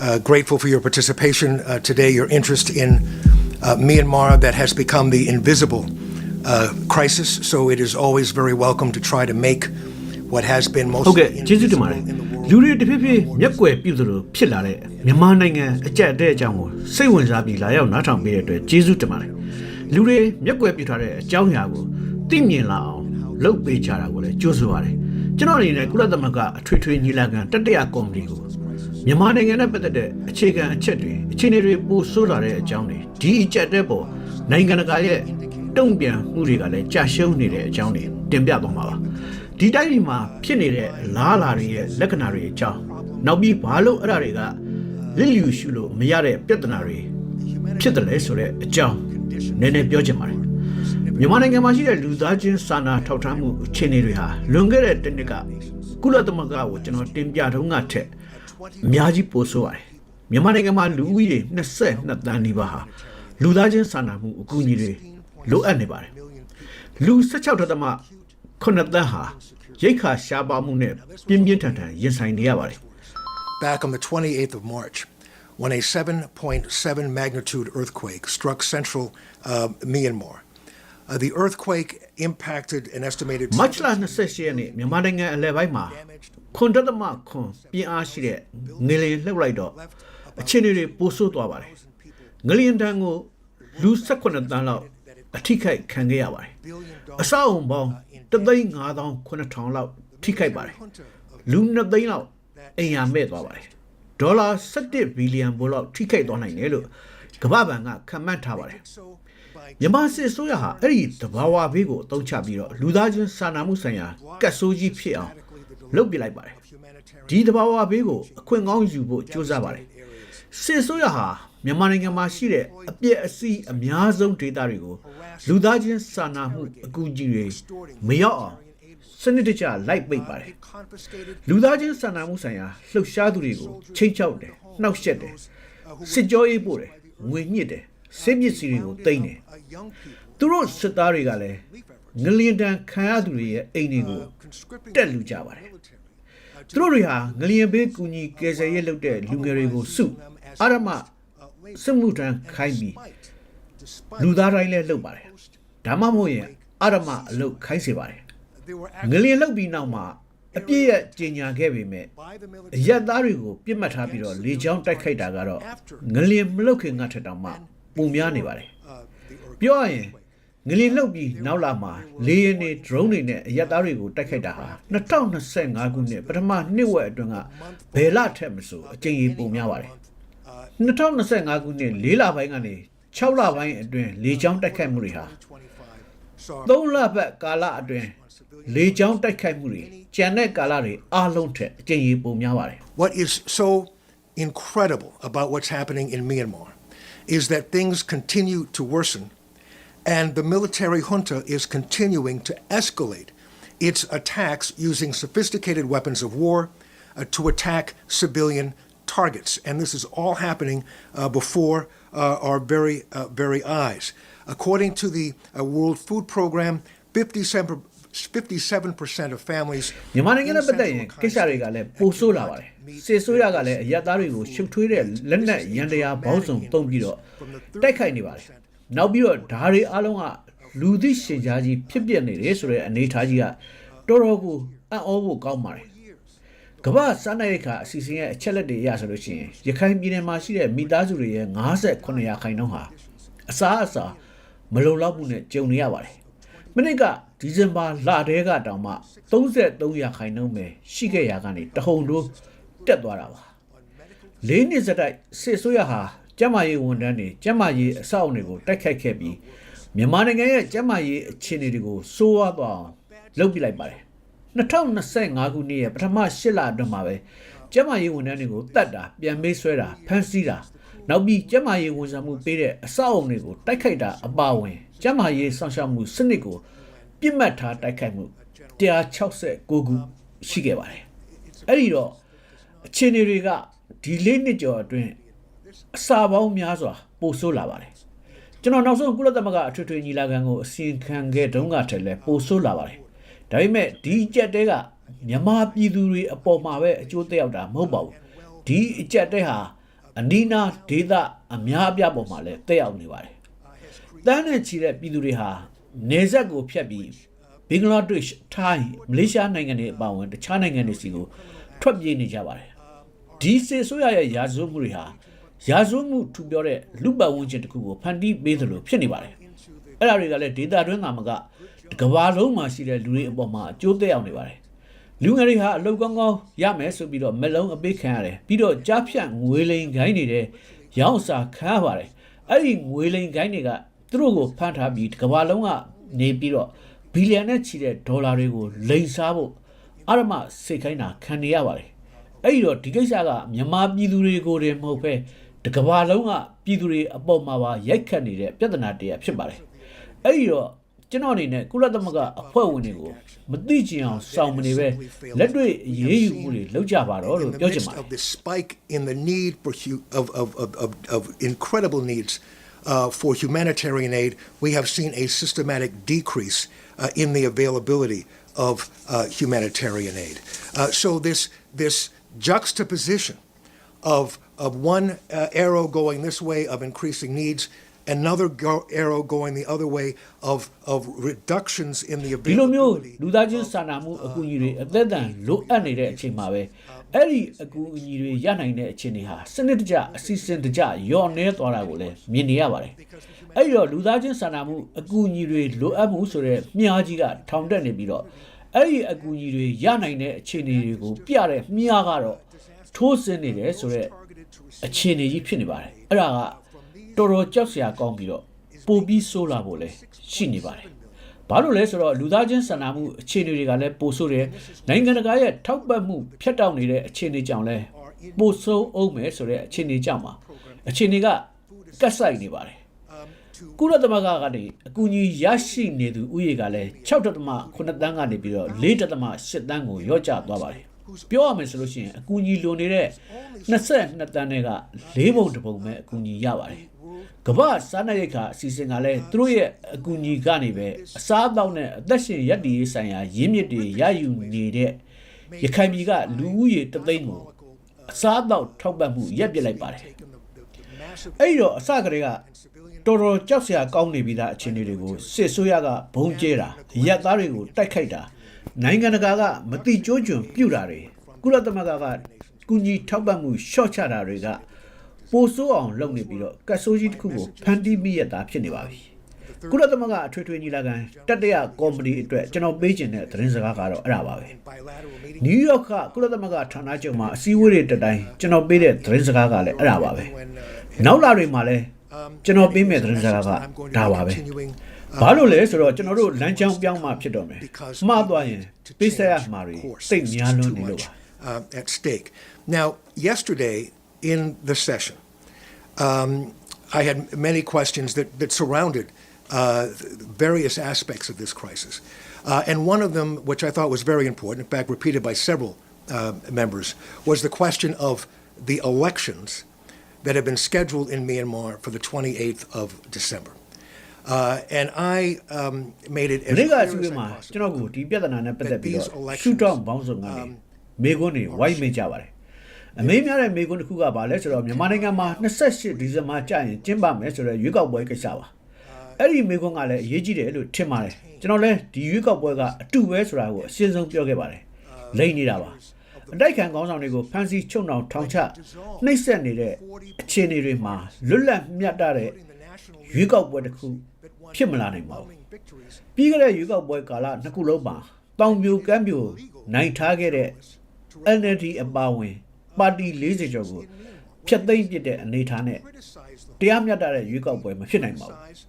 Uh, grateful for your participation uh, today, your interest in uh, Myanmar that has become the invisible uh, crisis. So it is always very welcome to try to make what has been ဟုတ် mostly ကဲ့ကျေးဇူးတင်ပါတယ် invisible in the world. လူတွေတဖြည်းဖြည်းမျက်ကွယ်ပြုသလိုဖြစ်လာတဲ့မြန်မာနိုင်ငံအကြက်တဲ့အကြောင်းကိုစိတ်ဝင်စားပြီးလာရောက်နားထောင်ပေးတဲ့အတွက်ကျေးဇူးတင်ပါတယ်လူတွေမျက်ကွယ်ပြုထားတဲ့အကြောင်းအရာကိုသိမြင်လာအောင်လုပ်ပေးကြတာကိုလည်းကြိုးစားပါတယ်ကျွန်တော်အနေနဲ့ကုလသမဂ္ဂအထွေထွေညီလာခံတတိယကော်မတီကို မြန်မာနိုင်ငံနဲ့ပတ်သက်တဲ့အခြေခံအချက်တွေအခြေအနေတွေပိုဆိုးလာတဲ့အကြောင်းတွေဒီအကြက်တဲ့ပေါ်နိုင်ငံတကာရဲ့တုံ့ပြန်မှုတွေကလည်းကြာရှုံးနေတဲ့အကြောင်းတွေတင်ပြသွားမှာပါဒီတိုင်းပြည်မှာဖြစ်နေတဲ့အလားအလာတွေရဲ့လက္ခဏာတွေအကြောင်းနောက်ပြီးဘာလို့အဲ့ဒါတွေကလစ်လျူရှုလို့မရတဲ့ပြဿနာတွေဖြစ်တယ်လဲဆိုတဲ့အကြောင်းနည်းနည်းပြောချင်ပါတယ်မြန်မာနိုင်ငံမှာရှိတဲ့လူသားချင်းစာနာထောက်ထားမှုအခြေအနေတွေဟာလွန်ခဲ့တဲ့တစ်နှစ်ကကုလသမဂ္ဂကိုကျွန်တော်တင်ပြတုန်းကထက် အများကြီးပိုဆိုးပါတယ်မြန်မာနိုင်ငံမှာလူဦးရေ22တန်းနီးပါးဟာလူသားချင်းစာနာမှုအကူအညီတွေလိုအပ်နေပါတယ် လူ16ထက်သမ9တန်းဟာရိတ်ခါရှားပါမှုနဲ့ပြင်းပြင်းထန်ထန်ရင်ဆိုင်နေရပါတယ် Back on the 28th of March, when a 7.7 magnitude earthquake struck central uh, Myanmar, uh, the earthquake impacted an estimated မတ်လ28ရက်နေ့မြန်မာနိုင်ငံအလဲပိုင်းမှာ ခွန်တသမခွန်ပြင်းအားရှိတဲ့ငလျင်လှုပ်လိုက်တော့အခြေအနေတွေပိုဆိုးသွားပါတယ်ငလျင်တန်းကိုလူ18တန်းလောက်အထိခိုက်ခံခဲ့ရပါတယ်အဆောက်အုံပေါင်း3,5000လောက်ထိခိုက်ပါတယ်လူ2သိန်းလောက်အိမ်ယာမဲ့သွားပါတယ်ဒေါ်လာ17ဘီလီယံဘိုးလောက်ထိခိုက်သွားနိုင်တယ်လို့ကမ္ဘာ့ဘဏ်ကခန့်မှန်းထားပါတယ်မြန်မာစစ်ဆိုးရဟာအဲ့ဒီတဘာဝဘေးကိုအသုံးချပြီးတော့လူသားချင်းစာနာမှုဆိုင်ရာကတ်ဆိုးကြီးဖြစ်အောင် လုပ်ပြလိုက်ပါတယ်ဒီတဘာဝဘေးကိုအခွင့်ကောင်းယူဖို့ကြိုးစားပါတယ်စစ်ဆိုးရဟာမြန်မာနိုင်ငံမှာရှိတဲ့အပြည့်အစည်းအများဆုံးဒေသတွေကိုလူသားချင်းစာနာမှုအကူအညီတွေမရောက်အောင်စနစ်တကျလိုက်ပိတ်ပါတယ်လူသားချင်းစာနာမှုဆိုင်ရာလှုပ်ရှားသူတွေကိုချိန်ချောက်တယ်နှောက်ယှက်တယ်စစ်ကြောရေးပို့တယ်ငွေညှစ်တယ်စစ်ပစ္စည်းတွေကိုတိမ့်တယ်သူတို့စစ်သားတွေကလည်းငလျင်တန်ခံရသူတွေရဲ့အိမ်တွေကိုတက်လူကြပါတယ် သူတို့တွေဟာငလျင်ဘေးကူညီကယ်ဆယ်ရေးလုပ်တဲ့လူငယ်တွေကိုစုအာရမစစ်မှုထမ်းခိုင်းပြီးလူသားတိုင်းလည်းလုပ်ပါတယ်ဒါမှမဟုတ်ရင်အာရမအလုပ်ခိုင်းစေပါတယ်ငလျင်လုပ်ပြီးနောက်မှာအပြည့်ရဲ့ကျင်ညာခဲ့ပေမဲ့အရက်သားတွေကိုပြစ်မှတ်ထားပြီးတော့လေချောင်းတိုက်ခိုက်တာကတော့ငလျင်မလုပ်ခင်ကထက်တောင်မှပုံများနေပါတယ်ပြောရရင် ငလျင်လှုပ်ပြီးနောက်လာမှာလေယာဉ်တွေ drone တွေနဲ့အရက်သားတွေကိုတိုက်ခိုက်တာဟာ2025ခုနှစ်ပထမနှစ်ဝက်အတွင်းကဘယ်လထက်မဆိုအကြိမ်ကြီးပုံများပါတယ်2025ခုနှစ်၄လပိုင်းကနေ6လပိုင်းအတွင်းလေကြောင်းတိုက်ခိုက်မှုတွေဟာ3လပတ်ကာလအတွင်းလေကြောင်းတိုက်ခိုက်မှုတွေကြံတဲ့ကာလတွေအားလုံးထက်အကြိမ်ကြီးပုံများပါတယ် What is so incredible about what's happening in Myanmar is that things continue to worsen, and the military junta is continuing to escalate its attacks using sophisticated weapons of war uh, to attack civilian targets. And this is all happening uh, before uh, our very, uh, very eyes. According to the uh, World Food Program, 57 57% of families မြန်မာနိုင်ငံနဲ့ in ပတ်သက်ရင် Central ကိစ္စတွေကလည်းပိုဆိုးလာပါတယ်စစ်ဆိုးရကလည်းအရက်သားတွေကိုရှုပ်ထွေးတဲ့လက်နက်ရန်တရားဘောင်းစုံတုံးပြီးတော့တိုက်ခိုက်နေပါတယ် နောက်ပြီးတော့ဓာရီအားလုံးကလူသိရှင်ကြားကြီးဖြစ်ပြနေတယ်ဆိုတဲ့အနေအထားကြီးကတော်တော်ကိုအံ့ဩဖို့ကောင်းပါတယ်ကမ္ဘာစားနပ်ရိက္ခာအစီအစဉ်ရဲ့အချက်လက်တွေအရဆိုလို့ရှိရင်ရခိုင်ပြည်နယ်မှာရှိတဲ့မိသားစုတွေရဲ့58ရာခိုင်နှုန်းဟာအစားအစာမလုံလောက်မှုနဲ့ကြုံနေရပါတယ်မနစ်ကဒီဇင်ဘာလတည်းကတောင်မှ33ရာခိုင်နှုန်းပဲရှိခဲ့ရာကနေတဟုန်တိုးတက်သွားတာပါလေးနှစ်စတိုက်စစ်ဆိုးရဟာ ကျန်းမာရေးဝန်ထမ်းတွေကျန်းမာရေးအဆောက်အအုံတွေကိုတိုက်ခိုက်ခဲ့ပြီးမြန်မာနိုင်ငံရဲ့ကျန်းမာရေးအခြေအနေတွေကိုစိုးဝါးသွားအောင်လုပ်ပြလိုက်ပါတယ်2025ခုနှစ်ရဲ့ပထမ8လအတွင်းမှာပဲကျန်းမာရေးဝန်ထမ်းတွေကိုတတ်တာပြန်မေးဆွဲတာဖမ်းဆီးတာနောက်ပြီးကျန်းမာရေးဝန်ဆောင်မှုပေးတဲ့အဆောက်အုံတွေကိုတိုက်ခိုက်တာအပါအဝင်ကျန်းမာရေးဆောင်ရှောက်မှုစနစ်ကိုပြစ်မှတ်ထားတိုက်ခိုက်မှု169ခုရှိခဲ့ပါတယ်အဲ့ဒီတော့အခြေအနေတွေကဒီလေးနှစ်ကျော်အတွင်း အစာပေါင်းများစွာပိုဆိုးလာပါတယ်ကျွန်တော်နောက်ဆုံးကုလသမဂ္ဂအထွေထွေညီလာခံကိုအစီရင်ခံခဲ့တုန်းကတည်းကပိုဆိုးလာပါတယ်ဒါပေမဲ့ဒီအကြက်တဲကမြန်မာပြည်သူတွေအပေါ်မှာပဲအကျိုးသက်ရောက်တာမဟုတ်ပါဘူးဒီအကြက်တဲဟာအနီးနားဒေသအများအပြားပေါ်မှာလည်းတက်ရောက်နေပါတယ်။တန်းနဲ့ချီတဲ့ပြည်သူတွေဟာနေဆက်ကိုဖျက်ပြီးဘင်္ဂလားဒေ့ရှ်ထိုင်းမလေးရှားနိုင်ငံတွေအပါအဝင်တခြားနိုင်ငံတွေစီကိုထွက်ပြေးနေကြပါတယ်။ဒီစေဆိုးရရဲ့ရာဇဝတ်မှုတွေဟာ ရာဇဝတ်မှုထူပြောတဲ့လူပတ်ဝန်းကျင်တစ်ခုကိုဖန်တီးပေးသလိုဖြစ်နေပါတယ်။အဲ့ဒါတွေကလည်းဒေတာတွင်းသာမကကဘာလုံးမှာရှိတဲ့လူတွေအပေါ်မှာအကျိုးသက်ရောက်နေပါတယ်။လူငယ်တွေဟာအလုပ်ကောင်းကောင်းရမယ်ဆိုပြီးတော့မလုံးအပိတ်ခံရတယ်ပြီးတော့ကြားဖြတ်ငွေလိန်ခိုင်းနေတဲ့ရောင်းစာခံရပါတယ်အဲ့ဒီငွေလိန်ခိုင်းတွေကသူတို့ကိုဖမ်းထားပြီးကဘာလုံးကနေပြီးတော့ဘီလီယံနဲ့ချီတဲ့ဒေါ်လာတွေကိုလိန်စားဖို့အရမစိတ်ခိုင်းတာခံနေရပါတယ်အဲ့ဒီတော့ဒီကိစ္စကမြန်မာပြည်သူတွေကိုတည်းမဟုတ်ပဲ တကဘာလုံးကပြည်သူတွေအပေါ်မှာပါရိုက်ခတ်နေတဲ့ပြဿနာတရားဖြစ်ပါတယ်အဲ့ဒီတော့ကျွန်တော်အနေနဲ့ကုလသမဂ္ဂအဖွဲ့ဝင်တွေကိုမသိချင်အောင်စောင့်မနေပဲလက်တွေ့အရေးယူမှုတွေလုပ်ကြပါတော့ in လို့ the ပြောချင် midst ပါတယ် of this spike in the need for hu- of, of, of, of, of incredible needs uh, for humanitarian aid, we have seen a systematic decrease uh, in the availability of uh, humanitarian aid. Uh, so this this juxtaposition of of one uh, arrow going this way of increasing needs. Another go- arrow going the other way of, of reductions in the ဒီလိုမျိုး availability လူသားချင်းစာနာမှုအကူအညီတွေအသက်အတန်လိုအပ်နေတဲ့အချိန်မှာပဲအဲ့ဒီအကူအညီတွေရနိုင်တဲ့အခြေအနေဟာစနစ်တကျအစီအစဉ်တကျယော့နေသွားတာကိုလည်းမြင်နေရပါတယ်အဲ့ဒီတော့လူသားချင်းစာနာမှုအကူအညီတွေလိုအပ်မှုဆိုတဲ့မြားကြီးကထောင်တက်နေပြီးတော့အဲ့ဒီအကူအညီတွေရနိုင်တဲ့အခြေအနေတွေကိုပြတဲ့မြားကတော့ထိုးစင်းနေတယ်ဆိုတဲ့ အခြေအနေကြီးဖြစ်နေပါတယ်အဲ့ဒါကတော်တော်ကြောက်စရာကောင်းပြီးတော့ပိုပြီးဆိုးလာဖို့လည်းရှိနေပါတယ်ဘာလို့လဲဆိုတော့လူသားချင်းစာနာမှုအခြေအနေတွေကလည်းပိုဆိုးတယ်နိုင်ငံတကာရဲ့ထောက်ပံ့မှုဖြတ်တောက်နေတဲ့အခြေအနေကြောင့်လည်းပိုဆိုးအောင်မယ်ဆိုတဲ့အခြေအနေကြောင့်ပါအခြေအနေကကတ်ဆိုင်နေပါတယ်ကုလသမဂ္ဂကနေအကူအညီရရှိနေသူဥယေကလည်း6.8တန်းကနေပြီးတော့4.8တန်းကိုရော့ကျသွားပါတယ် ပြောရမယ်ဆိုလို့ရှိရင်အကူအညီလိုနေတဲ့22တန်းတွေက၄ပုံတစ်ပုံပဲအကူအညီရပါတယ်ကမ္ဘာစားနပ်ရိက္ခာအစီအစဉ်ကလည်းသူတို့ရဲ့အကူအညီကနေပဲအစားအသောက်နဲ့အသက်ရှင်ရပ်တည်ရေးဆိုင်ရာရင်းမြစ်တွေရယူနေတဲ့ရခိုင်ပြည်ကလူဦးရေတသိန်းကိုအစားအသောက်ထောက်ပံ့မှုရပ်ပစ်လိုက်ပါတယ်အဲ့ဒီတော့အစကတည်းကတော်တော်ကြောက်စရာကောင်းနေပြီးသားအခြေအနေတွေကိုစစ်ဆိုးရကဘုံကျဲတာရက်သားတွေကိုတိုက်ခိုက်တာ နိုင်ငံတကာကမတိကျိုးကျွံပြုတ်တာတွေကုလသမဂ္ဂကကုညီထောက်ပံ့မှုရှော့ချတာတွေကပိုဆိုးအောင်လုပ်နေပြီးတော့ကတ်ဆိုးကြီးတစ်ခုကိုဖန်တီးမိရတာဖြစ်နေပါပြီကုလသမဂ္ဂအထွေထွေညီလာခံတတရကော်မတီအတွက်ကျွန်တော်ပေးခြင်းတဲ့သတင်းစကားကတော့အဲ့ဒါပါပဲ bilateral meetings. နယူးယောက်ကကုလသမဂ္ဂဌာနချုပ်မှာအစည်းအဝေးတွေတက်တိုင်းကျွန်တော်ပေးတဲ့သတင်းစကားကလည်းအဲ့ဒါပါပဲနောက်လာတွေမှာလည်းကျွန်တော်ပေးမဲ့သတင်းစကားကဒါပါပဲ ဘာလို့လဲဆိုတော့ကျွန်တော်တို့လမ်းကြောင်းပြောင်းမှဖြစ်တော့မယ်မှားသွားရင်ပေးဆက်ရမှာတွေစိတ်များလွန်းနေလို့ပါ uh, at stake. Now, yesterday in the session, um, I had many questions that, that surrounded uh, various aspects of this crisis. Uh, and one of them, which I thought was very important, in fact, repeated by several uh, members, was the question of the elections that have been scheduled in Myanmar for the 28th of December. Uh, and I um, made it မ as နေ့က clear အစည်းအဝေး as I မှာ possibly ကျွန်တော်ကိုဒီပြဿနာနဲ့ပတ်သက်ပြီးတော့ That these elections, ရှူတောင်းဘောင်းဆောင်ကနေမေကွန်းတွေဝိုင်းမိကြပါတယ်အမေးများတဲ့မေကွန်းတစ်ခုကဘာလဲဆိုတော့မြန်မာနိုင်ငံမှာ28ဒီဇင်ဘာကျရင်ကျင်းပမယ်ဆိုတော့ရွေးကောက်ပွဲကိစ္စပါအဲ့ဒီမေကွန်းကလည်းအရေးကြီးတယ်လို့ထင်ပါတယ်ကျွန်တော်လည်းဒီရွေးကောက်ပွဲကအတူပဲဆိုတာကိုအရှင်းဆုံးပြောခဲ့ပါတယ်လိမ့်နေတာပါအတိုက်ခံကောင်းဆောင်တွေကိုဖမ်းဆီးချုပ်နှောင်ထောင်ချနှိပ်စက်နေတဲ့အခြေအနေတွေမှာလွတ်လပ်မြတ်တဲ့ရွေးကောက်ပွဲတစ်ခု ဖြစ်မလာနိုင်ပါဘူး victories ပြီးခဲ့တဲ့ရွေးကောက်ပွဲကာလနှစ်ခုလုံးမှာတောင်ပြိုကမ်းပြိုနိုင်ထားခဲ့တဲ့ NLD အပါအဝင် ပါတီ40ကျော်ကိုဖျက်သိမ်းပစ်တဲ့အနေအထားနဲ့ criticize the တရားမျှတတဲ့ရွေးကောက်ပွဲမဖြစ်နိုင်ပါဘူး size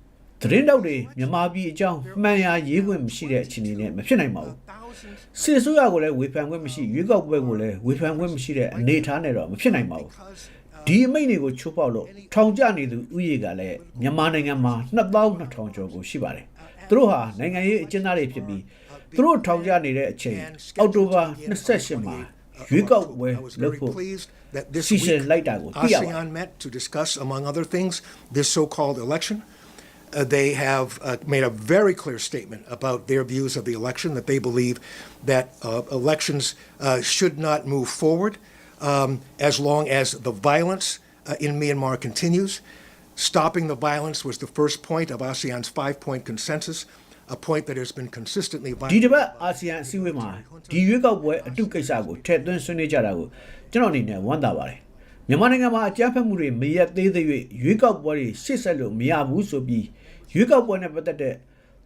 သတင်းတောက်တွေမြန်မာပြည်အကြောင်းမှန်ရာရေးခွင့်မရှိတဲ့အခြေအနေနဲ့မဖြစ်နိုင်ပါဘူး thousands စစ်ဆိုးရကိုလည်းဝေဖန်ခွင့်မရှိရွေးကောက်ပွဲကိုလည်းဝေဖန်ခွင့်မရှိတဲ့အနေအထားနဲ့တော့မဖြစ်နိုင်ပါဘူး ဒီအမိန့်တွေကိုချိုးဖောက်လို့ထောင်ကျနေသူဥယေကလည်းမြန်မာနိုင်ငံမှာ2200ကျော်ကိုရှိပါတယ်။သူတို့ဟာနိုင်ငံရေးအကျဉ်းသားတွေဖြစ်ပြီးသူတို့ထောင်ကျနေတဲ့အချိန်အောက်တိုဘာ28မှာရွေးကောက်ပွဲ I was လုပ် very ဖို့ pleased that this စီစဉ် week လိုက်တာကိုသိရပါတယ် ASEAN met to discuss, among other things, this so-called election. Uh, they have uh, made a very clear statement about their views of the election, that they believe that uh, elections uh, should not move forward Um, as long as the violence uh, in Myanmar continues. Stopping the violence was the first point of ASEAN's five point consensus, a point that has been consistently ဒီ violated. တစ်ပတ်အာဆီယံအစည်းအဝေးမှာဒီရွေးကောက်ပွဲအတုကိစ္စကိုထည့်သွင်းဆွေးနွေးကြတာကိုကျွန်တော်အနေနဲ့ဝမ်းသာပါတယ်မြန်မာနိုင်ငံမှာအကြမ်းဖက်မှုတွေမရက်သေးသေး၍ရွေးကောက်ပွဲတွေရှေ့ဆက်လို့မရဘူးဆိုပြီးရွေးကောက်ပွဲနဲ့ပတ်သက်တဲ့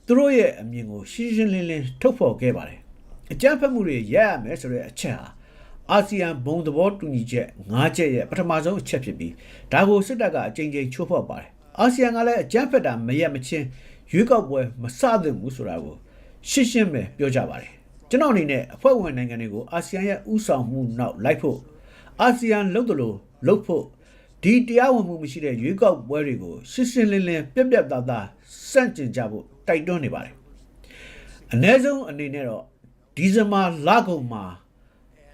သူတို့ရဲ့အမြင်ကိုရှင်းရှင်းလင်းလင်းထုတ်ဖော်ခဲ့ပါတယ်အကြမ်းဖက်မှုတွေရပ်ရမယ်ဆိုတဲ့အချက်ဟာ အာဆီယံဘုံသဘောတူညီချက်၅ချက်ရဲ့ပထမဆုံးအချက်ဖြစ်ပြီးဒါကိုစစ်တပ်ကအကြိမ်ကြိမ်ချိုးဖောက်ပါတယ်အာဆီယံကလည်းအကြမ်းဖက်တာမရက်မချင်းရွေးကောက်ပွဲမစသင့်ဘူးဆိုတာကိုရှင်းရှင်းပဲပြောကြပါတယ်ကျွန်တော်အနေနဲ့အဖွဲ့ဝင်နိုင်ငံတွေကိုအာဆီယံရဲ့ဥဆောင်မှုနောက်လိုက်ဖို့အာဆီယံလုပ်တယ်လို့လုပ်ဖို့ဒီတရားဝင်မှုမရှိတဲ့ရွေးကောက်ပွဲတွေကိုရှင်းရှင်းလင်းလင်းပြက်ပြက်သားသားစန့်ကျင်ကြဖို့တိုက်တွန်းနေပါတယ်အ ਨੇ ဆုံးအနေနဲ့တော့ဒီဇင်ဘာလကုန်မှာ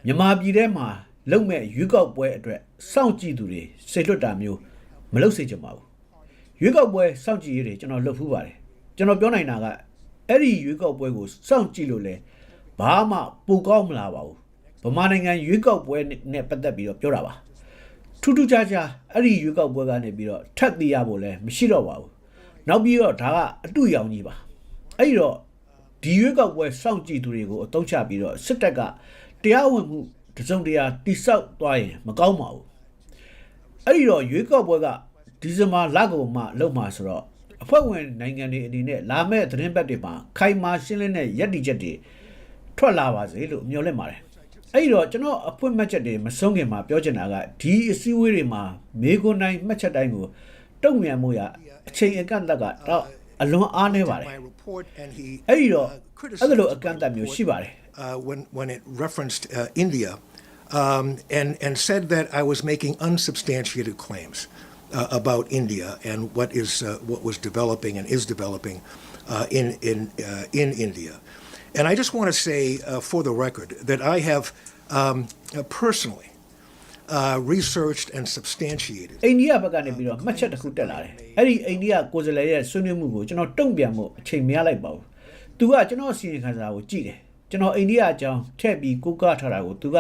မြန်မာပြည်ထဲမှာလုံမဲ့ရွေးကောက်ပွဲအတွက်စောင့်ကြည့်သူတွေစိတ်လွတ်တာမျိုးမလုပ်စေချင်ပါဘူးရွေးကောက်ပွဲစောင့်ကြည့်ရေးတွေကျွန်တော်လုပ်ဖူးပါတယ်ကျွန်တော်ပြောနိုင်တာကအဲ့ဒီရွေးကောက်ပွဲကိုစောင့်ကြည့်လို့လဲဘာမှပိုကောင်းမလာပါဘူးဗမာနိုင်ငံရွေးကောက်ပွဲနဲ့ပတ်သက်ပြီးတော့ပြောတာပါထူးထူးခြားခြားအဲ့ဒီရွေးကောက်ပွဲကနေပြီးတော့ထပ်သိရဖို့လဲမရှိတော့ပါဘူးနောက်ပြီးတော့ဒါကအတူရောင်ကြီးပါအဲ့ဒီတော့ဒီရွေးကောက်ပွဲစောင့်ကြည့်သူတွေကိုအတုံးချပြီးတော့စစ်တပ်က တရားဝင်မှုတစုံတရာတိဆောက်သွားရင်မကောင်းပါဘူးအဲ့ဒီတော့ရွေးကောက်ပွဲကဒီဇင်ဘာလကုန်မှလုပ်မှာဆိုတော့အဖွဲ့ဝင်နိုင်ငံတွေအနေနဲ့လာမဲ့သတင်းပတ်တွေမှာခိုင်မာရှင်းလင်းတဲ့ရည်တည်ချက်တွေထွက်လာပါစေလို့မျှော်လင့်ပါတယ်အဲ့ဒီတော့ကျွန်တော်အဖွင့်မှတ်ချက်တွေမဆုံးခင်မှာပြောချင်တာကဒီအစည်းအဝေးတွေမှာမေကွန်တိုင်းမှတ်ချက်တိုင်းကိုတုံ့ပြန်မှုရအချိန်အကန့်အသတ်ကတော့အလွန်အားနည်းပါတယ် My report, and he အဲ့ဒီတော့ uh, အဲ့ဒါလို criticized အကန့်အသတ်မျိုးရှိပါတယ် uh, when, when it referenced uh, India um, and, and said that I was making unsubstantiated claims uh, about India and what, is, uh, what was developing and is developing uh, in, in, uh, in India. And I just want to say, uh, for the record, that I have um, uh, personally uh, researched and substantiated အိန္ဒိယဘက်ကနေပြီးတော့မှတ်ချက်တစ်ခုတက်လာတယ်အဲ့ဒီအိန္ဒိယကိုယ်စားလှယ်ရဲ့ဆွေးနွေးမှုကိုကျွန်တော်တုံ့ပြန်မှုအချိန်မရလိုက်ပါဘူးသူကကျွန်တော်အစီရင်ခံစာကိုကြည့်တယ် ကျွန်တော်အိန္ဒိယအကြောင်းထည့်ပြီးကိုးကားထားတာကိုသူက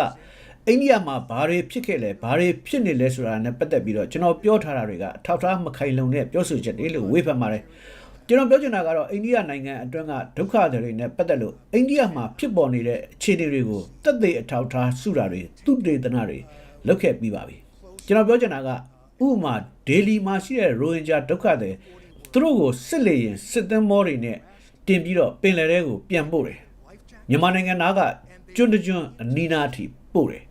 အိန္ဒိယမှာဘာတွေဖြစ်ခဲ့လဲဘာတွေဖြစ်နေလဲဆိုတာနဲ့ပတ်သက်ပြီးတော့ကျွန်တော်ပြောထားတာတွေကအထောက်အထားမခိုင်လုံတဲ့ပြောဆိုချက်တွေလို့ဝေဖန်ပါတယ်ကျွန်တော်ပြောချင်တာကတော့အိန္ဒိယနိုင်ငံအတွင်းကဒုက္ခသည်တွေနဲ့ပတ်သက်လို့အိန္ဒိယမှာဖြစ်ပေါ်နေတဲ့အခြေအနေတွေကိုတက်သေးအထောက်အထားစုတာတွေသူတေသနာတွေလုပ်ခဲ့ပြီးပါပြီကျွန်တော်ပြောချင်တာကဥပမာဒေလီမှာရှိတဲ့ရိုဟင်ဂျာဒုက္ခသည်သူတို့ကိုစစ်လေရင်စစ်သင်းမောတွေနဲ့တင်ပြီးတော့ပင်လယ်ထဲကိုပြန်ပို့တယ် မြန်မာနိုင်ငံသားကကျွန်းတကျွန်းအနီးနားအထိပို့တယ်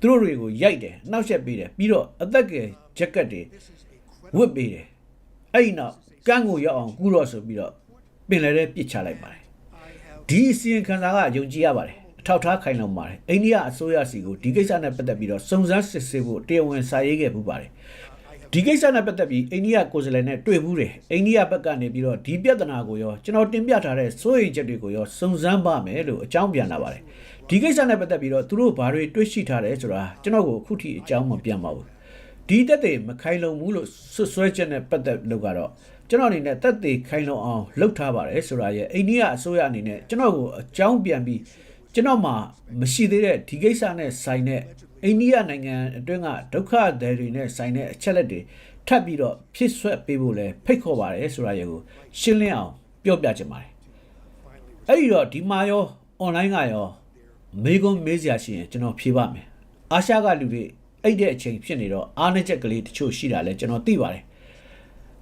သူတို့တွေကိုရိုက်တယ်နှောက်ယှက်ပေးတယ်ပြီးတော့အသက်ကယ်ဂျက်ကက်တွေဝတ်ပေးတယ်အဲ့ဒီနောက်ကန်းကိုရောက်အောင်ကူတော့ဆိုပြီးတော့ပင်လယ်ထဲပစ်ချလိုက်ပါတယ်ဒီအစီရင်ခံစာကယုံကြည်ရပါတယ်အထောက်ထားခိုင်လုံပါတယ်အိန္ဒိယအစိုးရစီကိုဒီကိစ္စနဲ့ပတ်သက်ပြီးတော့စုံစမ်းစစ်ဆေးဖို့တရားဝင်စာရေးခဲ့မှုပါတယ် ဒီကိစ္စနဲ့ပတ်သက်ပြီးအိန္ဒိယကိုယ်စားလှယ်နဲ့တွေ့ဘူးတယ်အိန္ဒိယဘက်ကနေပြီးတော့ဒီပြဿနာကိုရောကျွန်တော်တင်ပြထားတဲ့စိုးရိမ်ချက်တွေကိုရောစုံစမ်းပါမယ်လို့အကြောင်းပြန်လာပါတယ်ဒီကိစ္စနဲ့ပတ်သက်ပြီးတော့သူတို့ဘာတွေတွေ့ရှိထားတယ်ဆိုတာကျွန်တော်ကိုအခုထိအကြောင်းမပြန်ပါဘူးဒီတက်တွေမခိုင်လုံဘူးလို့ဆွဆွဲချက်နဲ့ပတ်သက်လို့ကတော့ကျွန်တော်အနေနဲ့တက်တွေခိုင်လုံအောင်လှုပ်ထားပါတယ်ဆိုတာရဲ့အိန္ဒိယအစိုးရအနေနဲ့ကျွန်တော်ကိုအကြောင်းပြန်ပြီးကျွန်တော်မှမရှိသေးတဲ့ဒီကိစ္စနဲ့ဆိုင်တဲ့ အိန္ဒိယနိုင်ငံအတွင်းကဒုက္ခသည်တွေနဲ့ဆိုင်တဲ့အချက်လက်တွေထပ်ပြီးတော့ဖြစ်ဆွက်ပေးဖို့လဲဖိတ်ခေါ်ပါတယ်ဆိုတာရဲ့ကိုရှင်းလင်းအောင်ပြောပြချင်ပါတယ်အဲ့ဒီတော့ဒီမှာရော online ကရောမေကွန်မေးစရာရှိရင်ကျွန်တော်ဖြေပါမယ်အာရှကလူတွေအဲ့တဲ့အချိန်ဖြစ်နေတော့အားနည်းချက်ကလေးတချို့ရှိတာလဲကျွန်တော်သိပါတယ်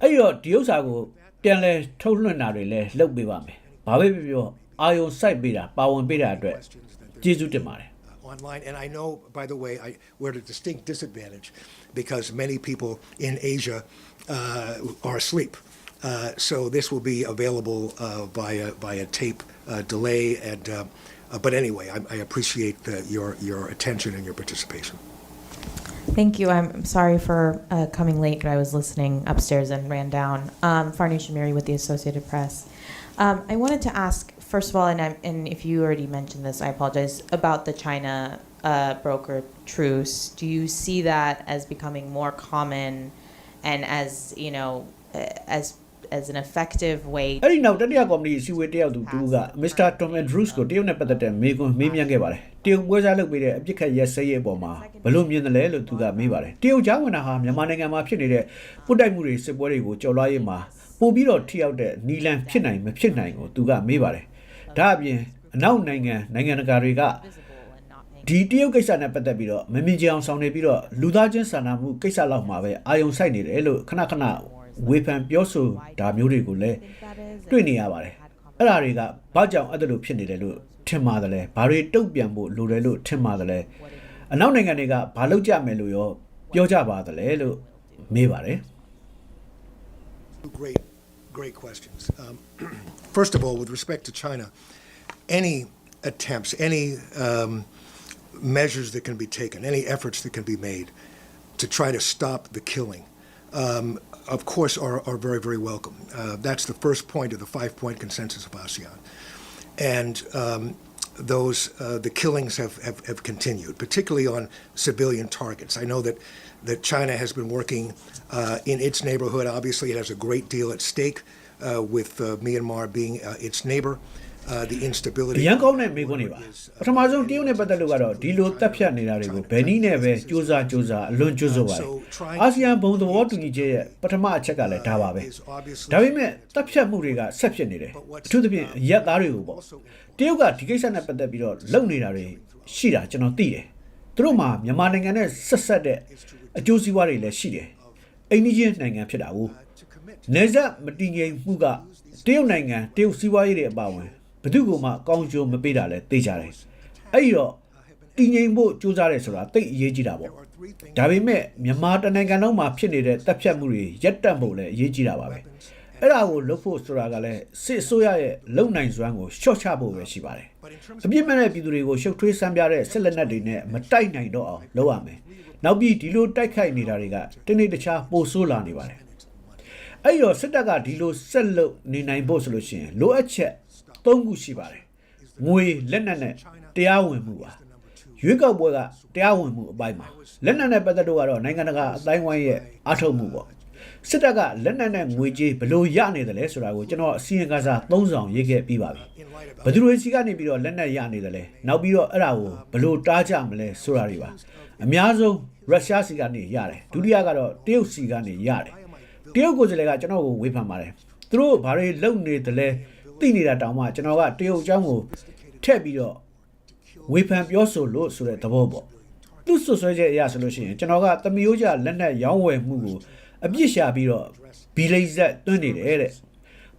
အဲ့ဒီတော့ဒီဥစ္စာကိုပြန်လဲထုတ်လွှင့်တာတွေလဲလုပ်ပေးပါမယ်ဘာပဲပြောပြောအာယုံစိုက်ပေးတာပါဝင်ပေးတာအတွက်ကျေးဇူးတင်ပါတယ် online. And I know, by the way, I, we're at a distinct disadvantage because many people in Asia uh, are asleep. Uh, so this will be available uh, via via tape uh, delay. And uh, uh, but anyway, I, I appreciate the, your your attention and your participation. Thank you. I'm sorry for uh, coming late, but I was listening upstairs and ran down. Um, Farnoosh with the Associated Press. Um, I wanted to ask, first of all, and I'm, and if you already mentioned this, I apologize about the China uh, broker truce. Do you see that as becoming more common, and as you know, eh, as as an effective way အဲ့ဒီနောက်တတိယကော်မတီအစည်းအဝေးတက်ရောက်သူတူက Mr. Tom Andrews ကိုတရုတ်နဲ့ပတ်သက်တဲ့မေးခွန်းမေးမြန်းခဲ့ပါတယ်။တရုတ်ပွဲစားလုပ်ပေးတဲ့အပြစ်ခတ်ရက်စဲရဲ့အပေါ်မှာဘလို့မြင်တယ်လဲလို့သူကမေးပါတယ်။တရုတ်ကြောင်းဝင်တာဟာမြန်မာနိုင်ငံမှာဖြစ်နေတဲ့ပုတ်တိုက်မှုတွေစစ်ပွဲတွေကိုကြော်လွှားရေးမှာပို့ပြီးတော့ထိရောက်တဲ့နီလန်ဖြစ်နိုင်မဖြစ်နိုင်ကိုသူကမေးပါတယ်။ ဒါအပြင်အနောက်နိုင်ငံနိုင်ငံတကာတွေကဒီတရုတ်ကိစ္စနဲ့ပတ်သက်ပြီးတော့မမြင်ကြအောင်ဆောင်နေပြီးတော့လူသားချင်းစာနာမှုကိစ္စလောက်မှာပဲအာယုံဆိုင်နေတယ်လို့ခဏခဏဝေဖန်ပြောဆိုတာမျိုးတွေကိုလည်းတွေ့နေရပါတယ်အဲ့ဒါတွေကဘာကြောင့်အဲ့ဒါလိုဖြစ်နေတယ်လို့ထင်ပါတယ်လဲဘာတွေတုံ့ပြန်ဖို့လိုတယ်လို့ထင်ပါတယ်လဲအနောက်နိုင်ငံတွေကဘာလုပ်ကြမယ်လို့ရောပြောကြပါတယ်လဲလို့မေးပါတယ် Great, great questions. Um, first of all, with respect to China, any attempts, any um, measures that can be taken, any efforts that can be made to try to stop the killing, um, of course, are, are very, very welcome. Uh, that's the first point of the five point consensus of ASEAN. And um, those, uh, the killings have, have, have continued, particularly on civilian targets. I know that, that China has been working uh, in its neighborhood. Obviously, it has a great deal at stake uh, with uh, Myanmar being uh, its neighbor. Uh, the instability ရန်ကုန်နဲ့မိကုန်းနေပါပထမဆုံးတရုတ်နဲ့ပတ်သက်လို့ကတော့ဒီလိုတက်ဖြတ်နေတာတွေကိုဘယ်နည်းနဲ့ပဲစူးစမ်းစူးစမ်းအလွန်ကျွတ်ဆိုပါတယ်အာဆီယံဘုံသဘောတူညီချက်ရဲ့ပထမအချက်ကလည်းဒါပါပဲဒါပေမဲ့တက်ဖြတ်မှုတွေကဆက်ဖြစ်နေတယ်အထူးသဖြင့်ရက်သားတွေကိုပေါ့တရုတ်ကဒီကိစ္စနဲ့ပတ်သက်ပြီးတော့လုပ်နေတာတွေရှိတာကျွန်တော်သိတယ်သူတို့မှာမြန်မာနိုင်ငံနဲ့ဆက်ဆက်တဲ့အကျိုးစီးပွားတွေလည်းရှိတယ်အိန္ဒိယနိုင်ငံဖြစ်တာဘူး နေဆက်မတည်ငြိမ်မှုကတရုတ်နိုင်ငံတရုတ်စီးပွားရေးတွေအပါအဝင်ဘယ်သူကမှကောင်းကျိုးမပေးတာလဲသိကြတယ်အဲ့ဒီတော့တည်ငြိမ်ဖို့ကြိုးစားတယ်ဆိုတာသိအရေးကြီးတာပေါ့ဒါပေမဲ့မြန်မာတနိုင်ငံလုံးမှာဖြစ်နေတဲ့တပ်ဖြတ်မှုတွေရပ်တန့်ဖို့လည်းအရေးကြီးတာပါပဲအဲ့ဒါကိုလုပ်ဖို့ဆိုတာကလည်းစစ်အစိုးရရဲ့လုံနိုင်စွမ်းကိုရှော့ချဖို့ပဲရှိပါတယ်အပြစ်မဲ့တဲ့ပြည်သူတွေကိုရှုပ်ထွေးဆန်းပြတဲ့စစ်လက်နက်တွေနဲ့မတိုက်နိုင်တော့အောင်လုပ်ရမယ်နောက်ပြီးဒီလိုတိုက်ခိုက်နေတာတွေကတနေ့တခြားပိုဆိုးလာနေပါတယ် အဲ့တော့စစ်တပ်ကဒီလိုဆက်လုပ်နေနိုင်ဖို့ဆိုလို့ရှိရင်လိုအပ်ချက်၃ခုရှိပါတယ်ငွေလက်နက်နဲ့တရားဝင်မှုပါရွေးကောက်ပွဲကတရားဝင်မှုအပိုင်းမှာလက်နက်နဲ့ပတ်သက်တော့ကတော့နိုင်ငံတကာအတိုင်းဝိုင်းရဲ့အားထုတ်မှုပေါ့စစ်တပ်ကလက်နက်နဲ့ငွေကြေးဘယ်လို့ရနေတယ်လဲဆိုတာကိုကျွန်တော်အစီရင်ခံစာ၃ဆောင်ရေးခဲ့ပြီးပါပြီဘယ်သူတွေစီကနေပြီးတော့လက်နက်ရနေတယ်လဲနောက်ပြီးတော့အဲ့ဒါကိုဘယ်လို့တားကြမလဲဆိုတာတွေပါအများဆုံးရုရှားစီကနေရတယ်ဒုတိယကတော့တရုတ်စီကနေရတယ် တရုတ်ကိုယ်စားလှယ်ကကျွန်တော်ကိုဝေဖန်ပါတယ်သူတို့ဘာတွေလုပ်နေတယ်လဲသိနေတာတောင်မှကျွန်တော်ကတရုတ်အကြောင်းကိုထည့်ပြီးတော့ဝေဖန်ပြောဆိုလို့ဆိုတဲ့သဘောပေါ့သူဆွဆွဲချက်အရာဆိုလို့ရှိရင်ကျွန်တော်ကတမီးရိုးကြလက်နက်ရောင်းဝယ်မှုကိုအပြစ်ရှာပြီးတော့ဘီလိဇက်တွင်းနေတယ်တဲ့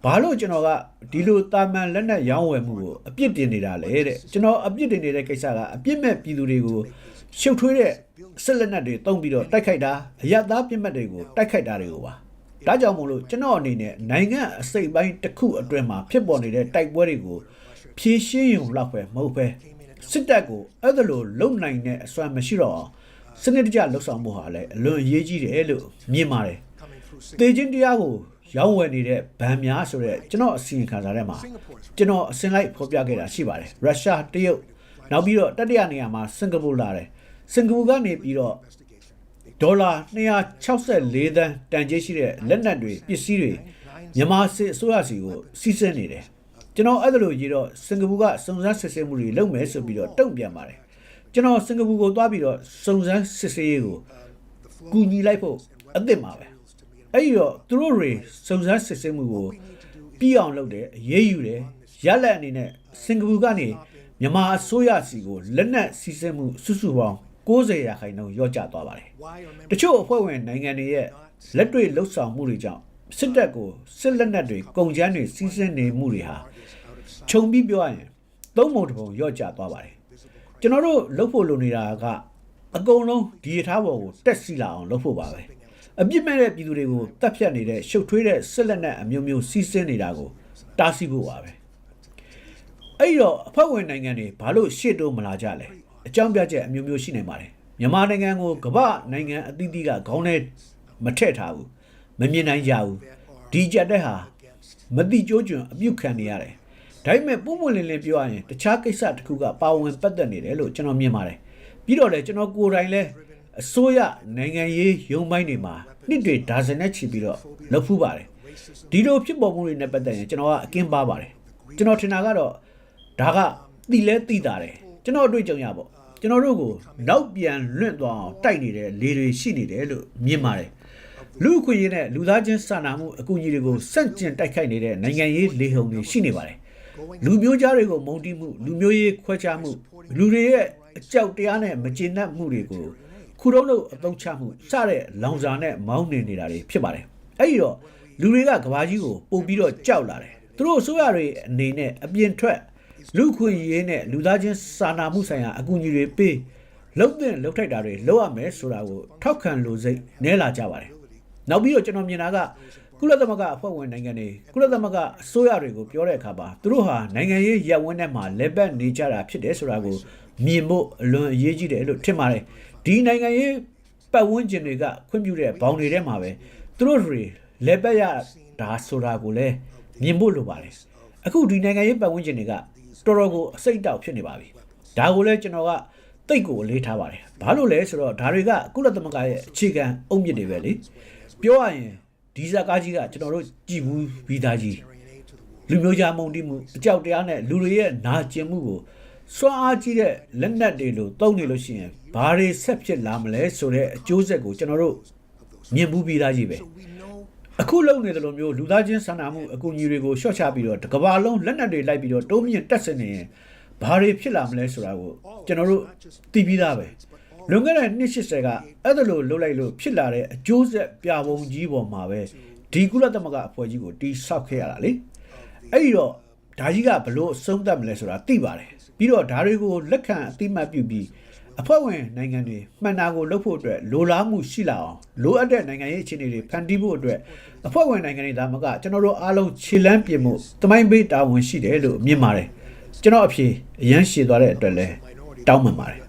ဘာလို့ကျွန်တော်ကဒီလိုတာမန်လက်နက်ရောင်းဝယ်မှုကိုအပြစ်တင်နေတာလဲတဲ့ကျွန်တော်အပြစ်တင်နေတဲ့ကိစ္စကအပြစ်မဲ့ပြည်သူတွေကိုရှုပ်ထွေးတဲ့ဆက်လက်နက်တွေတုံးပြီးတော့တိုက်ခိုက်တာအယက်သားပြစ်မှတ်တွေကိုတိုက်ခိုက်တာတွေကိုပါ ဒါကြောင့်မို့လို့ကျွန်တော်အနေနဲ့နိုင်ငံအစိတ်ပိုင်းတစ်ခုအတွင်းမှာဖြစ်ပေါ်နေတဲ့တိုက်ပွဲတွေကိုဖြည့်ရှင်းရုံလောက်ပဲမဟုတ်ပဲစစ်တပ်ကိုအဲ့ဒါလိုလုံနိုင်တဲ့အစွမ်းမရှိတော့အောင်စနစ်တကျလှုပ်ဆောင်ဖို့ဟာလည်းအလွန်အရေးကြီးတယ်လို့မြင်ပါတယ်။တေချင်းတရားကိုရောင်းဝယ်နေတဲ့ဗန်များဆိုတဲ့ကျွန်တော်အစီရင်ခံစာထဲမှာကျွန်တော်အစင်လိုက်ဖော်ပြခဲ့တာရှိပါတယ်။ရုရှားတရုတ်နောက်ပြီးတော့တတိယနေရာမှာစင်ကာပူလာတယ်။စင်ကာပူကနေပြီးတော့ ဒေါ်လာ264သန်းတန်ကြေးရှိတဲ့လက်နက်တွေပစ္စည်းတွေမြန်မာစစ်အစိုးရစီကိုစီးဆင်းနေတယ်ကျွန်တော်အဲ့ဒါလို့ရေးတော့စင်ကာပူကစုံစမ်းစစ်ဆေးမှုတွေလုပ်မယ်ဆိုပြီးတော့တုံ့ပြန်ပါတယ်ကျွန်တော်စင်ကာပူကိုသွားပြီးတော့စုံစမ်းစစ်ဆေးရေးကိုကူညီလိုက်ဖို့အသင့်ပါပဲအဲ့ဒီတော့သူတို့တွေစုံစမ်းစစ်ဆေးမှုကိုပြီးအောင်လုပ်တယ်အရေးယူတယ်ရလက်အနေနဲ့စင်ကာပူကနေမြန်မာအစိုးရစီကိုလက်နက်စီးဆင်းမှုစုစုပေါင်း 90ရာခိုင်နှုန်းရော့ကျသွားပါတယ်တချို့အဖွဲ့ဝင်နိုင်ငံတွေရဲ့လက်တွေ့လှုပ်ဆောင်မှုတွေကြောင့်စစ်တပ်ကိုစစ်လက်နက်တွေကုန်ကျန်းတွေစီးဆင်းနေမှုတွေဟာခြုံပြီးပြောရရင်သုံးပုံတစ်ပုံရော့ကျသွားပါတယ်ကျွန်တော်တို့လှုပ်ဖို့လိုနေတာကအကုန်လုံးဒီရထားပေါ်ကိုတက်စီလာအောင်လှုပ်ဖို့ပါပဲအပြစ်မဲ့တဲ့ပြည်သူတွေကိုတပ်ဖြတ်နေတဲ့ရှုပ်ထွေးတဲ့စစ်လက်နက်အမျိုးမျိုးစီးဆင်းနေတာကိုတားဆီးဖို့ပါပဲအဲ့တော့အဖွဲ့ဝင်နိုင်ငံတွေဘာလို့ရှေ့တိုးမလာကြလဲ အကြောင်းပြချက်အမျိုးမျိုးရှိနေပါတယ်မြန်မာနိုင်ငံကိုကမ္ဘာနိုင်ငံအသီးသီးကခေါင်းထဲမထည့်ထားဘူးမမြင်နိုင်ကြဘူးဒီကြက်တဲ့ဟာမတိကျိုးကျွံအပြုတ်ခံနေရတယ်ဒါပေမဲ့ပုံမှန်လင်းလင်းပြောရရင်တခြားကိစ္စတစ်ခုကပါဝင်ပတ်သက်နေတယ်လို့ကျွန်တော်မြင်ပါတယ်ပြီးတော့လေကျွန်တော်ကိုယ်တိုင်လဲအစိုးရနိုင်ငံရေးရုံးပိုင်းတွေမှာနှစ်တွေဒါဇင်နဲ့ချီပြီးတော့လှုပ်ဖူးပါတယ်ဒီလိုဖြစ်ပေါ်မှုတွေနဲ့ပတ်သက်ရင်ကျွန်တော်ကအကင်းပါပါတယ်ကျွန်တော်ထင်တာကတော့ဒါကတိလဲတိတာတယ် ကျွန်တော်အတွေ့အကြုံရပေါ့ကျွန်တော်တို့ကိုနောက်ပြန်လွင့်သွားအောင်တိုက်နေတဲ့လေတွေရှိနေတယ်လို့မြင်ပါတယ်လူအခွင့်အရေးနဲ့လူသားချင်းစာနာမှုအကူအညီတွေကိုစန့်ကျင်တိုက်ခိုက်နေတဲ့နိုင်ငံရေးလေဟုန်တွေရှိနေပါတယ်လူမျိုးကြားတွေကိုမုန်းတီးမှုလူမျိုးရေးခွဲခြားမှုလူတွေရဲ့အကြောက်တရားနဲ့မကျေနပ်မှုတွေကိုခုတုံးတို့အသုံးချမှုစတဲ့လောင်စာနဲ့မောင်းနေနေတာတွေဖြစ်ပါတယ်အဲ့ဒီတော့လူတွေကကဘာကြီးကိုပို့ပြီးတော့ကြောက်လာတယ်သူတို့အစိုးရတွေအနေနဲ့အပြင်ထွက် လူခွင့်ရေးနဲ့လူသားချင်းစာနာမှုဆိုင်ရာအကူအညီတွေပေးလှုပ်တဲ့လှုပ်ထိုက်တာတွေလုပ်ရမယ်ဆိုတာကိုထောက်ခံလို့စိတ်နဲလာကြပါတယ်။နောက်ပြီးတော့ကျွန်တော်မြင်တာကကုလသမဂ္ဂအဖွဲ့ဝင်နိုင်ငံတွေကုလသမဂ္ဂအစိုးရတွေကိုပြောတဲ့အခါမှာသူတို့ဟာနိုင်ငံရေးရပ်ဝန်းထဲမှာလက်ပတ်နေကြတာဖြစ်တယ်ဆိုတာကိုမြင်ဖို့အလွန်အရေးကြီးတယ်လို့ထင်ပါတယ်။ဒီနိုင်ငံရေးပတ်ဝန်းကျင်တွေကခွင့်ပြုတဲ့ဘောင်တွေထဲမှာပဲသူတို့တွေလက်ပတ်ရတာဆိုတာကိုလည်းမြင်ဖို့လိုပါတယ်။အခုဒီနိုင်ငံရေးပတ်ဝန်းကျင်တွေက တော်တော်ကိုအစိတ်အတောက်ဖြစ်နေပါပြီဒါကိုလည်းကျွန်တော်ကတိတ်ကိုအလေးထားပါတယ်ဘာလို့လဲဆိုတော့ဒါတွေကကုလသမဂ္ဂရဲ့အခြေခံအုံမြစ်တွေပဲလေပြောရရင်ဒီဇာကားကြီးကကျွန်တော်တို့ကြည်ဘူးပြီးသားကြီးလူမျိုးကြားမုံတိမှုအကြောက်တရားနဲ့လူတွေရဲ့နာကျင်မှုကိုစွမ်းအားကြီးတဲ့လက်နက်တွေလိုတုံးနေလို့ရှိရင်ဘာတွေဆက်ဖြစ်လာမလဲဆိုတဲ့အကျိုးဆက်ကိုကျွန်တော်တို့မြင်ဘူးပြီးသားကြီးပဲ အခုလုံနေတယ်လို့မျိုးလူသားချင်းစာနာမှုအကူအညီတွေကိုရှော့ချပြီးတော့တစ်ကမ္ဘာလုံးလက်နက်တွေလိုက်ပြီးတော့တိုးမြင့်တက်ဆင်နေရင်ဘာတွေဖြစ်လာမလဲဆိုတာကိုကျွန်တော်တို့သိပြီးသားပဲလွန်ခဲ့တဲ့နှစ်80ကအဲ့ဒါလိုလှုပ်လိုက်လို့ဖြစ်လာတဲ့အကျိုးဆက်ပြပုံကြီးပေါ်မှာပဲဒီကုလသမဂ္ဂအဖွဲ့ကြီးကိုတီးဆောက်ခဲ့ရတာလေအဲ့ဒီတော့ဒါကြီးကဘလို့အဆုံးသတ်မလဲဆိုတာသိပါတယ်ပြီးတော့ဒါတွေကိုလက်ခံအတိမတ်ပြုပြီး အဖွဲ့ဝင်နိုင်ငံတွေမှန်တာကိုလုပ်ဖို့အတွက်လိုလားမှုရှိလာအောင်လိုအပ်တဲ့နိုင်ငံရေးအခြေအနေတွေဖန်တီးဖို့အတွက်အဖွဲ့ဝင်နိုင်ငံတွေဒါမှမကကျွန်တော်တို့အားလုံးခြေလန်းပြင်မှုတမိုင်းပေးတာဝန်ရှိတယ်လို့မြင်ပါတယ်ကျွန်တော်အဖြေအရန်ရှည်သွားတဲ့အတွက်လဲတောင်းပန်ပါတယ်